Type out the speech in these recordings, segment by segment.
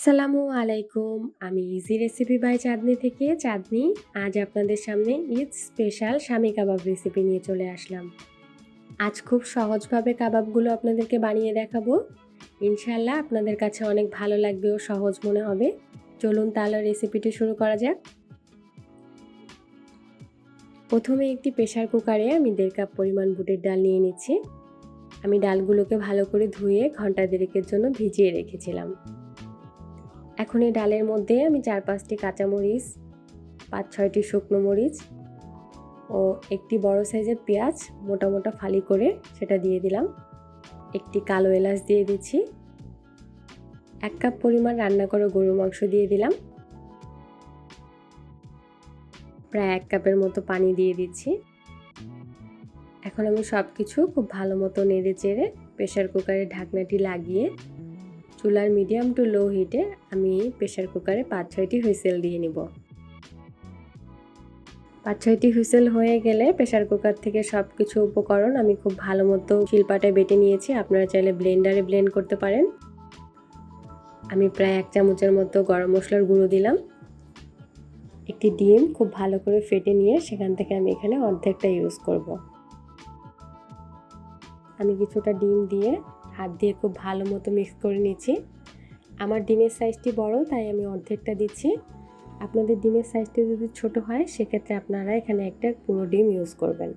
আসসালামু আলাইকুম। আমি ইজি রেসিপি বাই চাঁদনি থেকে। চাঁদনি, আজ আপনাদের সামনে ঈদ স্পেশাল স্বামী কাবাব রেসিপি নিয়ে চলে আসলাম। আজ খুব সহজভাবে কাবাবগুলো আপনাদেরকে বানিয়ে দেখাবো। ইনশাল্লাহ আপনাদের কাছে অনেক ভালো লাগবে ও সহজ মনে হবে। চলুন তাহলে রেসিপিটি শুরু করা যাক। প্রথমে একটি প্রেশার কুকারে আমি দেড় কাপ পরিমাণ বুটের ডাল নিয়ে নিচ্ছি। আমি ডালগুলোকে ভালো করে ধুয়ে ঘণ্টা দেড়েকের জন্য ভিজিয়ে রেখেছিলাম। এখন এই ডালের মধ্যে আমি চার পাঁচটি কাঁচামরিচ, পাঁচ ছয়টি শুকনো মরিচ ও একটি বড় সাইজের পেঁয়াজ মোটা মোটা ফালি করে সেটা দিয়ে দিলাম। একটি কালো এলাচ দিয়ে দিচ্ছি। এক কাপ পরিমাণ রান্না করে গরুর মাংস দিয়ে দিলাম। প্রায় এক কাপের মতো পানি দিয়ে দিচ্ছি। এখন আমি সব কিছু খুব ভালো মতো নেড়ে চেড়ে প্রেশার কুকারের ঢাকনাটি লাগিয়ে চুলার মিডিয়াম টু লো হিটে আমি প্রেশার কুকারে পাঁচ ছয়টি হুইসেল দিয়ে নিব। পাঁচ ছয়টি হুইসেল হয়ে গেলে প্রেশার কুকার থেকে সব কিছু উপকরণ আমি খুব ভালো মতো শিলপাটায় বেটে নিয়েছি, আপনারা চাইলে ব্লেন্ডারে ব্লেন্ড করতে পারেন। আমি প্রায় এক চামচের মতো গরম মশলার গুঁড়ো দিলাম। একটি ডিম খুব ভালো করে ফেটে নিয়ে সেখান থেকে আমি এখানে অর্ধেকটা ইউজ করব। আমি কিছুটা ডিম দিয়ে হাত দিয়ে খুব ভালো মতো মিক্স করে নিচ্ছি। আমার ডিমের সাইজটি বড়, তাই আমি অর্ধেকটা দিচ্ছি। আপনাদের ডিমের সাইজটি যদি ছোট হয়, সেক্ষেত্রে আপনারা এখানে একটা পুরো ডিম ইউজ করবেন।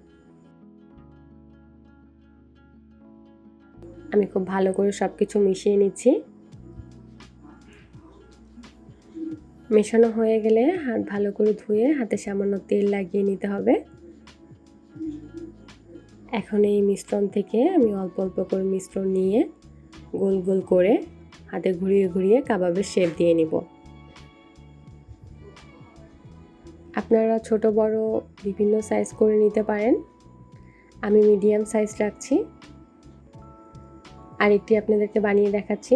আমি খুব ভালো করে সব কিছু মিশিয়ে নিচ্ছি। মেশানো হয়ে গেলে হাত ভালো করে ধুয়ে হাতে সামান্য তেল লাগিয়ে নিতে হবে। এখন এই মিশ্রণ থেকে আমি অল্প অল্প করে মিশ্রণ নিয়ে গোল গোল করে হাতে ঘুরিয়ে ঘুরিয়ে কাবাবের শেপ দিয়ে নিব। আপনারা ছোট, বড় বিভিন্ন সাইজ করে নিতে পারেন। আমি মিডিয়াম সাইজ রাখছি। আরেকটি আপনাদেরকে বানিয়ে দেখাচ্ছি।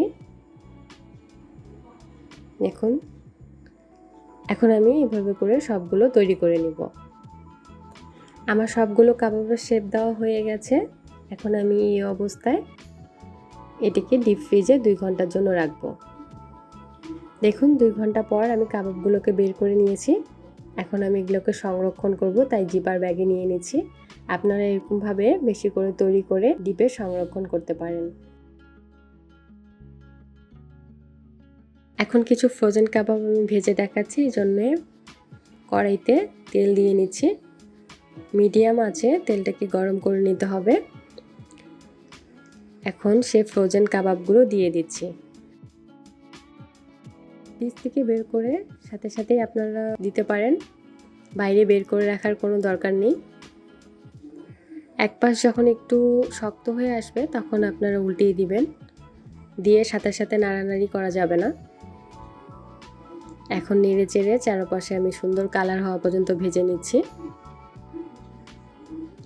দেখুন, এখন আমি এভাবে করে সবগুলো তৈরি করে নিব। আমার সবগুলো কাবাবের শেপ দেওয়া হয়ে গেছে। এখন আমি এই অবস্থায় এটিকে ডিপ ফ্রিজে দুই ঘণ্টার জন্য রাখব। দেখুন, দুই ঘণ্টা পর আমি কাবাবগুলোকে বের করে নিয়েছি। এখন আমি এগুলোকে সংরক্ষণ করব, তাই জিপার ব্যাগে নিয়ে নিচ্ছি। আপনারা এরকমভাবে বেশি করে তৈরি করে ডিপে সংরক্ষণ করতে পারেন। এখন কিছু ফ্রোজেন কাবাব আমি ভেজে দেখাচ্ছি, এই জন্যে কড়াইতে তেল দিয়ে নিচ্ছি। মিডিয়াম আছে, তেলটাকে গরম করে নিতে হবে। এখন সে ফ্রোজেন কাবাবগুলো দিয়ে দিচ্ছি। ফ্রিজ থেকে বের করে সাথে সাথেই আপনারা দিতে পারেন। বাইরে বের করে রাখার কোনো দরকার নেই। এক পাশ যখন একটু শক্ত হয়ে আসবে, তখন আপনারা উল্টিয়ে দিবেন। দিয়ে সাথে সাথে নাড়ানাড়ি করা যাবে না। এখন নেড়ে চেড়ে চারপাশে আমি সুন্দর কালার হওয়া পর্যন্ত ভেজে নিচ্ছি।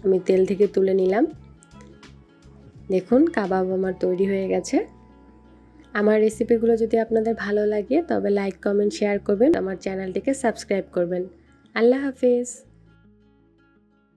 আমি তেল থেকে তুলে নিলাম। দেখুন, কাবাব আমার তৈরি হয়ে গেছে। আমার রেসিপিগুলো যদি আপনাদের ভালো লাগে, তবে লাইক, কমেন্ট, শেয়ার করবেন। আমার চ্যানেলটিকে সাবস্ক্রাইব করবেন। আল্লাহ হাফিজ।